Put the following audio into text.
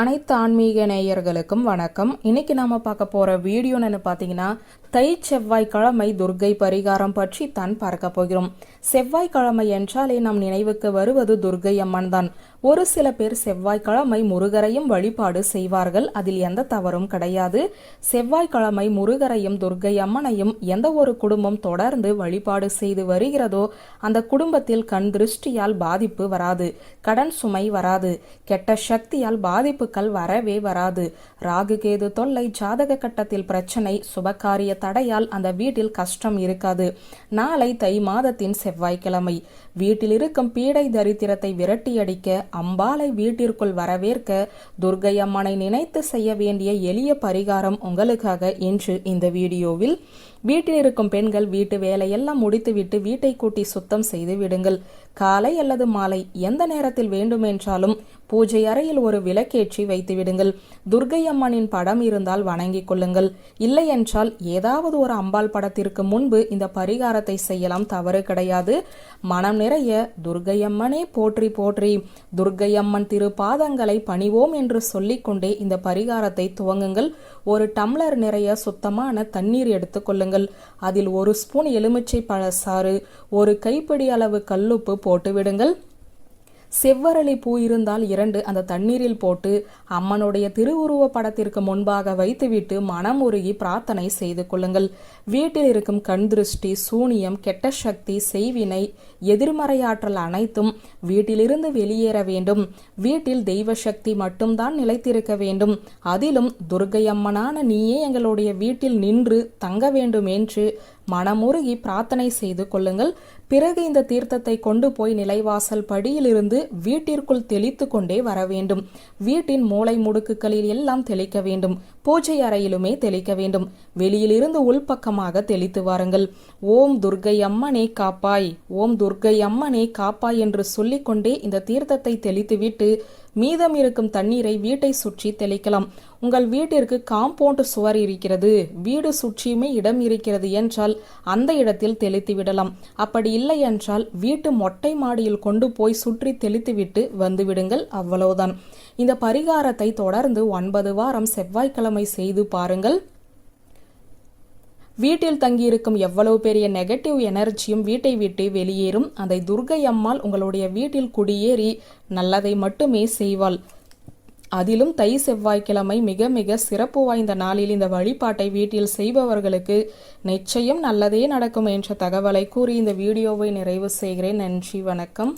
அனைத்து ஆன்மீக நேயர்களுக்கும் வணக்கம். இன்னைக்கு நாம பார்க்க போற வீடியோன்னு பார்த்தீங்கன்னா தை செவ்வாய்க்கிழமை துர்க்கை பரிகாரம் பற்றி தான் பார்க்க போகிறோம். செவ்வாய்க்கிழமை என்றாலே நம் நினைவுக்கு வருவது துர்க்கை அம்மன் தான். ஒரு சில பேர் செவ்வாய்க்கிழமை முருகரையும் வழிபாடு செய்வார்கள். அதில் எந்த தவறும் கிடையாது. செவ்வாய்க்கிழமை முருகரையும் துர்க்கை அம்மனையும் எந்த ஒரு குடும்பம் தொடர்ந்து வழிபாடு செய்து வருகிறதோ அந்த குடும்பத்தில் கண் திருஷ்டியால் பாதிப்பு வராது கடன் சுமை வராது கெட்ட சக்தியால் பாதிப்புகள் வரவே வராது. ராகு கேது தொல்லை ஜாதக கட்டத்தில் பிரச்சனை சுபகாரிய தடையால் அந்த வீட்டில் கஷ்டம் இருக்காது. நாளை தை மாதத்தின் செவ்வாய்க்கிழமை. வீட்டில் இருக்கும் பீடை தரித்திரத்தை விரட்டியடிக்க அம்பாளை வீட்டிற்குள் வரவேற்க துர்கை அம்மனை நினைத்து செய்ய வேண்டிய எளிய பரிகாரம் உங்களுக்காக இன்று இந்த வீடியோவில் வீட்டில் இருக்கும் பெண்கள் வீட்டு வேலையெல்லாம் முடித்துவிட்டு வீட்டை கூட்டி சுத்தம் செய்து விடுங்கள். காலை அல்லது மாலை எந்த நேரத்தில் வேண்டுமென்றாலும் பூஜை அறையில் ஒரு விளக்கேற்றி வைத்து விடுங்கள். துர்க்கை அம்மனின் படம் இருந்தால் வணங்கிக் கொள்ளுங்கள். இல்லை என்றால் ஏதாவது ஒரு அம்பாள் படத்திற்கு முன்பு இந்த பரிகாரத்தை செய்யலாம். தவறு கிடையாது. மனம் நிறைய துர்க்கை அம்மனே போற்றி போற்றி. துர்க்கை அம்மன் திரு பாதங்களை பணிவோம் என்று சொல்லிக்கொண்டே இந்த பரிகாரத்தை துவங்குங்கள். ஒரு டம்ளர் நிறைய சுத்தமான தண்ணீர் எடுத்துக்கொள்ளுங்கள் அதில் ஒரு ஸ்பூன் எலுமிச்சை பழசாறு ஒரு கைப்பிடி அளவு கல்லுப்பு போட்டு விடுங்கள் செவ்வரளி பூ இருந்தால் இரண்டு. அந்த தண்ணீரில் போட்டு அம்மனுடைய திருவுருவ படத்திற்கு முன்பாக வைத்துவிட்டு மனம் உருகி பிரார்த்தனை செய்து கொள்ளுங்கள். வீட்டில் இருக்கும் கண் திருஷ்டி சூனியம் கெட்ட சக்தி செய்வினை எதிர்மறையாற்றல் அனைத்தும் வீட்டிலிருந்து வெளியேற வேண்டும். வீட்டில் தெய்வ சக்தி மட்டும்தான் நிலைத்திருக்க வேண்டும். அதிலும் துர்கை அம்மனான நீயே எங்களுடைய வீட்டில் நின்று தங்க வேண்டும் என்று மனமுருகி பிரார்த்தனை செய்து கொள்ளுங்கள். பிறகு இந்த தீர்த்தத்தை கொண்டு போய் நிலைவாசல் படியிலிருந்து வீட்டிற்குள் தெளித்து கொண்டே வர வேண்டும். வீட்டின் மூளை முடுக்குகளில் எல்லாம் தெளிக்க வேண்டும். பூஜை அறையிலுமே தெளிக்க வேண்டும். வெளியிலிருந்து உள்பக்கமாக தெளித்து வாருங்கள். ஓம் துர்க்கை அம்மனே காப்பாய். ஓம் துர்க்கை அம்மனே காப்பாய் என்று சொல்லிக்கொண்டே இந்த தீர்த்தத்தை தெளித்துவிட்டு மீதம் இருக்கும் தண்ணீரை வீட்டை சுற்றி தெளிக்கலாம். உங்கள் வீட்டிற்கு காம்பவுண்ட் சுவர் இருக்கிறது. வீடு சுற்றியுமே இடம் இருக்கிறது என்றால் அந்த இடத்தில் தெளித்து விடலாம். அப்படி இல்லை என்றால் வீட்டு மொட்டை மாடியில் கொண்டு போய் சுற்றி தெளித்துவிட்டு வந்துவிடுங்கள் அவ்வளவுதான். இந்த பரிகாரத்தை தொடர்ந்து ஒன்பது வாரம் செவ்வாய்க்கிழமை செய்து பாருங்கள். வீட்டில் தங்கியிருக்கும் எவ்வளவு பெரிய நெகட்டிவ் எனர்ஜியும் வீட்டை விட்டு வெளியேறும். அதை துர்கை அம்மாள் உங்களுடைய வீட்டில் குடியேறி நல்லதை மட்டுமே செய்வாள். அதிலும் தை செவ்வாய்க்கிழமை மிக மிக சிறப்பு வாய்ந்த நாளில் இந்த வழிபாட்டை வீட்டில் செய்பவர்களுக்கு நிச்சயம் நல்லதே நடக்கும் என்ற தகவலை கூறி இந்த வீடியோவை நிறைவு செய்கிறேன். நன்றி வணக்கம்.